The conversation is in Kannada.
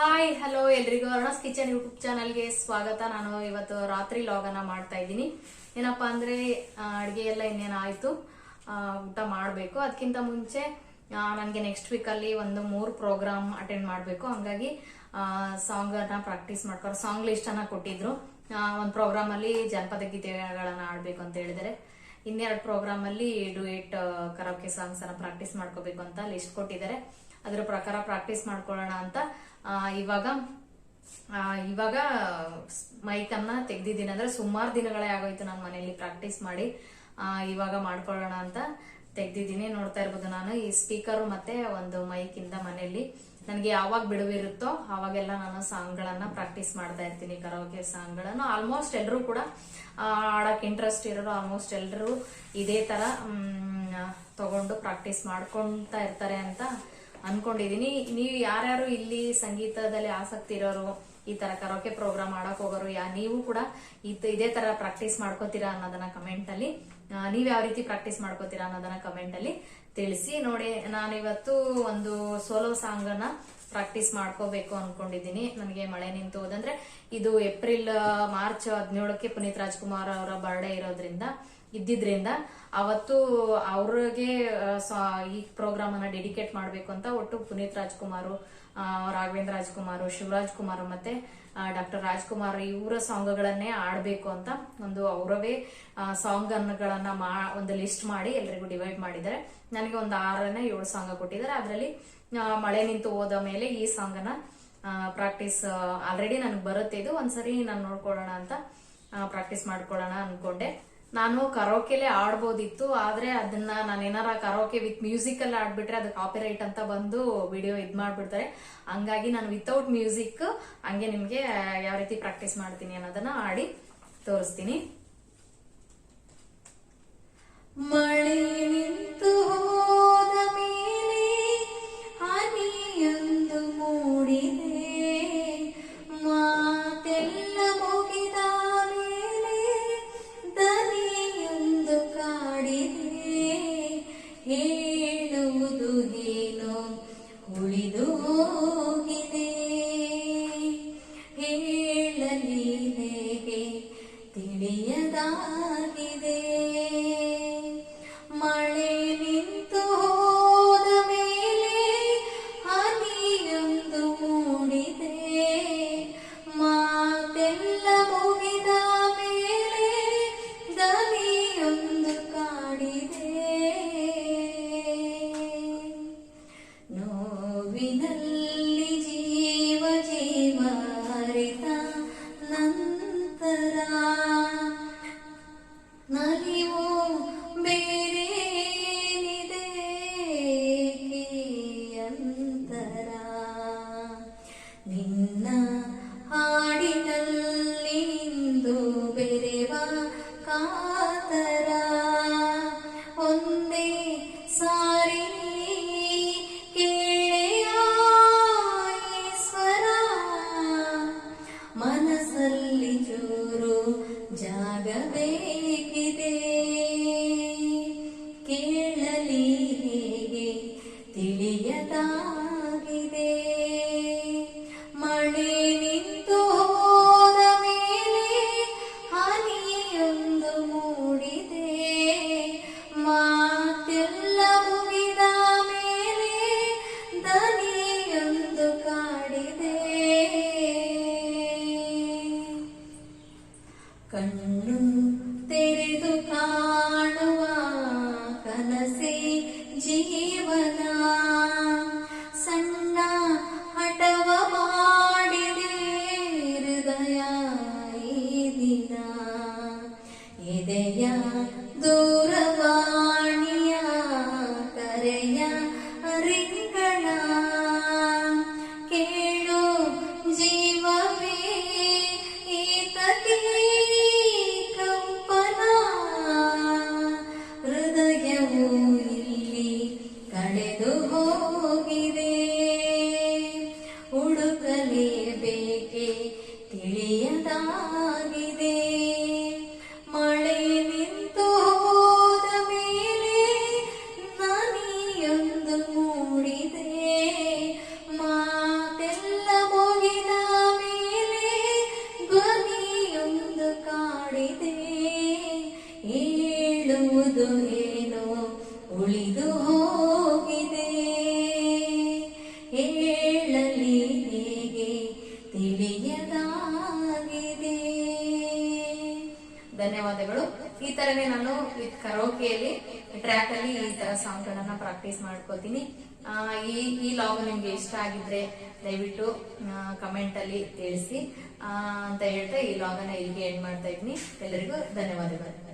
ಹಾಯ್ ಹಲೋ ಎಲ್ರಿಗೂ. ಅರುಣಸ್ ಕಿಚನ್ ಯೂಟ್ಯೂಬ್ ಚಾನಲ್ಗೆ ಸ್ವಾಗತ. ನಾನು ಇವತ್ತು ರಾತ್ರಿ ಲಾಗನ್ನ ಮಾಡ್ತಾ ಇದ್ದೀನಿ. ಏನಪ್ಪಾ ಅಂದ್ರೆ ಅಡುಗೆ ಎಲ್ಲ ಇನ್ನೇನು ಆಯ್ತು? ಊಟ ಮಾಡಬೇಕು. ಅದಕ್ಕಿಂತ ಮುಂಚೆ ನನಗೆ ನೆಕ್ಸ್ಟ್ ವೀಕಲ್ಲಿ ಒಂದು ಮೂರು ಪ್ರೋಗ್ರಾಮ್ ಅಟೆಂಡ್ ಮಾಡಬೇಕು. ಹಂಗಾಗಿ ಸಾಂಗ್ ಅನ್ನ ಪ್ರಾಕ್ಟೀಸ್ ಮಾಡ್ಕೊಂಡು ಸಾಂಗ್ ಲಿಸ್ಟ್ ಅನ್ನ ಕೊಟ್ಟಿದ್ರು. ಒಂದು ಪ್ರೋಗ್ರಾಮ್ ಅಲ್ಲಿ ಜನಪದ ಗೀತೆಗಳನ್ನ ಆಡ್ಬೇಕು ಅಂತ ಹೇಳಿದರೆ. ಇನ್ನೆರಡು ಪ್ರೋಗ್ರಾಮ್ ಅಲ್ಲಿ ಡುಯೇಟ್ ಕರಾಕೆ ಸಾಂಗ್ಸ್ ಅನ್ನ ಪ್ರಾಕ್ಟೀಸ್ ಮಾಡ್ಕೋಬೇಕು ಅಂತ ಲಿಸ್ಟ್ ಕೊಟ್ಟಿದ್ದಾರೆ ಅದ್ರ ಪ್ರಕಾರ ಪ್ರಾಕ್ಟೀಸ್ ಮಾಡ್ಕೊಳ್ಳೋಣ ಅಂತ. ಇವಾಗ ಇವಾಗ ಮೈಕನ್ನ ತೆಗ್ದಿದ್ದೀನಿ. ಅಂದ್ರೆ ಸುಮಾರು ದಿನಗಳೇ ಆಗೋಯ್ತು ನಾನು ಮನೆಯಲ್ಲಿ ಪ್ರಾಕ್ಟೀಸ್ ಮಾಡಿ. ಇವಾಗ ಮಾಡ್ಕೊಳ್ಳೋಣ ಅಂತ ತೆಗ್ದಿದ್ದೀನಿ. ನೋಡ್ತಾ ಇರ್ಬೋದು ನಾನು. ಈ ಸ್ಪೀಕರ್ ಮತ್ತೆ ಒಂದು ಮೈಕ್ ಇಂದ ಮನೆಯಲ್ಲಿ. ನನಗೆ ಯಾವಾಗ ಬಿಡುವಿರುತ್ತೋ ಅವಾಗೆಲ್ಲ ನಾನು ಸಾಂಗ್ಗಳನ್ನ ಪ್ರಾಕ್ಟೀಸ್ ಮಾಡ್ತಾ ಇರ್ತೀನಿ. ಕರಾವಕೆ ಸಾಂಗ್ಗಳನ್ನು. ಆಲ್ಮೋಸ್ಟ್ ಎಲ್ಲರೂ ಕೂಡ ಆಡಕ್ ಇಂಟ್ರೆಸ್ಟ್ ಇರೋರು ಆಲ್ಮೋಸ್ಟ್ ಎಲ್ಲರೂ ಇದೇ ತರ ತಗೊಂಡು ಪ್ರಾಕ್ಟೀಸ್ ಮಾಡ್ಕೊಳ್ತಾ ಇರ್ತಾರೆ ಅಂತ ಅನ್ಕೊಂಡಿದೀನಿ. ನೀವು ಯಾರ್ಯಾರು ಇಲ್ಲಿ ಸಂಗೀತದಲ್ಲಿ ಆಸಕ್ತಿ ಇರೋರು, ಈ ತರ ಕರೋಕೆ ಪ್ರೋಗ್ರಾಮ್ ಆಡಕ್ ಹೋಗೋರು, ಯಾ, ನೀವು ಕೂಡ ಇದ್- ತರ ಪ್ರಾಕ್ಟೀಸ್ ಮಾಡ್ಕೋತೀರಾ ಅನ್ನೋದನ್ನ ಕಮೆಂಟ್ ಅಲ್ಲಿ ನೀವ್ ಯಾವ ರೀತಿ ಪ್ರಾಕ್ಟೀಸ್ ಮಾಡ್ಕೋತೀರಾ ಅನ್ನೋದನ್ನ ಕಮೆಂಟ್ ಅಲ್ಲಿ ತಿಳಿಸಿ ನೋಡಿ. ನಾನು ಇವತ್ತು ಒಂದು ಸೋಲೋ ಸಾಂಗ್ ಅನ್ನ ಪ್ರಾಕ್ಟೀಸ್ ಮಾಡ್ಕೋಬೇಕು ಅನ್ಕೊಂಡಿದೀನಿ. ನನಗೆ ಮಳೆ ನಿಂತು ಹೋದಂದ್ರೆ, ಇದು ಏಪ್ರಿಲ್ ಮಾರ್ಚ್ ಹದಿನೇಳಕ್ಕೆ ಪುನೀತ್ ರಾಜ್ಕುಮಾರ್ ಅವರ ಬರ್ಡೇ ಇರೋದ್ರಿಂದ ಇದ್ದಿದ್ರಿಂದ ಅವತ್ತು ಅವ್ರಿಗೆ ಈ ಪ್ರೋಗ್ರಾಮ್ ಅನ್ನ ಡೆಡಿಕೇಟ್ ಮಾಡಬೇಕು ಅಂತ ಒಟ್ಟು ಪುನೀತ್ ರಾಜ್ಕುಮಾರ್ ರಾಘವೇಂದ್ರ ರಾಜ್ಕುಮಾರ್, ಶಿವರಾಜ್ ಕುಮಾರ್ ಮತ್ತೆ ಡಾಕ್ಟರ್ ರಾಜ್ಕುಮಾರ್ ಇವರ ಸಾಂಗ್ಗಳನ್ನೇ ಆಡ್ಬೇಕು ಅಂತ ಒಂದು ಅವರವೇ ಸಾಂಗ್ ಗಳನ್ನ ಮಾ, ಒಂದು ಲಿಸ್ಟ್ ಮಾಡಿ ಎಲ್ರಿಗೂ ಡಿವೈಡ್ ಮಾಡಿದ್ದಾರೆ. ನನಗೆ ಒಂದು ಆರನೇ ಏಳು ಸಾಂಗ್ ಕೊಟ್ಟಿದ್ದಾರೆ. ಅದರಲ್ಲಿ ಮಳೆ ನಿಂತು ಹೋದ ಮೇಲೆ ಈ ಸಾಂಗ್ ಅನ್ನ ಪ್ರಾಕ್ಟೀಸ್ ಆಲ್ರೆಡಿ ನನಗೆ ಬರುತ್ತೆ. ಇದು ಒಂದ್ಸರಿ ನಾನು ನೋಡ್ಕೊಳ್ಳೋಣ ಅಂತ ಪ್ರಾಕ್ಟೀಸ್ ಮಾಡ್ಕೊಳ್ಳೋಣ ಅನ್ಕೊಂಡೆ. ನಾನು ಕರೋಕೆಲೆ ಆಡ್ಬೋದಿತ್ತು, ಆದ್ರೆ ಅದನ್ನ ನಾನು ಏನಾರ ಕರೋಕೆ ವಿತ್ ಮ್ಯೂಸಿಕ್ ಅಲ್ಲಿ ಆಡ್ಬಿಟ್ರೆ ಅದು ಕಾಪಿರೈಟ್ ಅಂತ ಬಂದು ವಿಡಿಯೋ ಇದ್ ಮಾಡ್ಬಿಡ್ತಾರೆ. ಹಂಗಾಗಿ ನಾನು ವಿತೌಟ್ ಮ್ಯೂಸಿಕ್ ಹಂಗೆ ನಿಮ್ಗೆ ಯಾವ ರೀತಿ ಪ್ರಾಕ್ಟೀಸ್ ಮಾಡ್ತೀನಿ ಅನ್ನೋದನ್ನ ಆಡಿ ತೋರಿಸ್ತೀನಿ. ಉಳಿದು ಕಾತರ ಒಂದೇ ಸಾರಿ ಕೇಳೆಯ ಸ್ವರ ಮನಸ್ಸಲ್ಲಿ ಚೂರು ಜಾಗ ಕಣ್ಣು ತೆರೆದು ಕಾಣುವ ಕನಸೆ ಜೀವನ ಸಣ್ಣ ಹಠವ ಮಾಡಿದೆ ಹೃದಯ ಈ ದಿನ ಎದೆಯ ದೂರವಾಣಿಯ ಕರೆಯ ರಿಂಗಣ ಕೇಳು ಜೀವವೇ ಈತಕ್ಕೆ ಹೇಳುವುದು ಏನೋ? ಉಳಿದು ಹೋಗಿದೆ. ಹೇಳಲಿ ಹೇಗೆ? ತಿಳಿಯದಾಗಿದೆ. ಧನ್ಯವಾದಗಳು. ಈ ತರನೇ ನಾನು ಕರೋಕೆಯಲ್ಲಿ ಟ್ರ್ಯಾಕ್ ಅಲ್ಲಿ ಈ ತರ ಸಾಂಗ್ ಗಳನ್ನ ಪ್ರಾಕ್ಟೀಸ್ ಮಾಡ್ಕೋತೀನಿ. ಈ ಈ ಲಾಗ್ ನಿಮ್ಗೆ ಇಷ್ಟ ಆಗಿದ್ರೆ ದಯವಿಟ್ಟು ಕಮೆಂಟ್ ಅಲ್ಲಿ ತಿಳಿಸಿ. ಅಂತ ಹೇಳ್ತಾ ಈ ಲಾಗನ್ನ ಇಲ್ಲಿಗೆ ಎಂಡ್ ಮಾಡ್ತಾ ಇದ್ದೀನಿ. ಎಲ್ಲರಿಗೂ ಧನ್ಯವಾದಗಳು.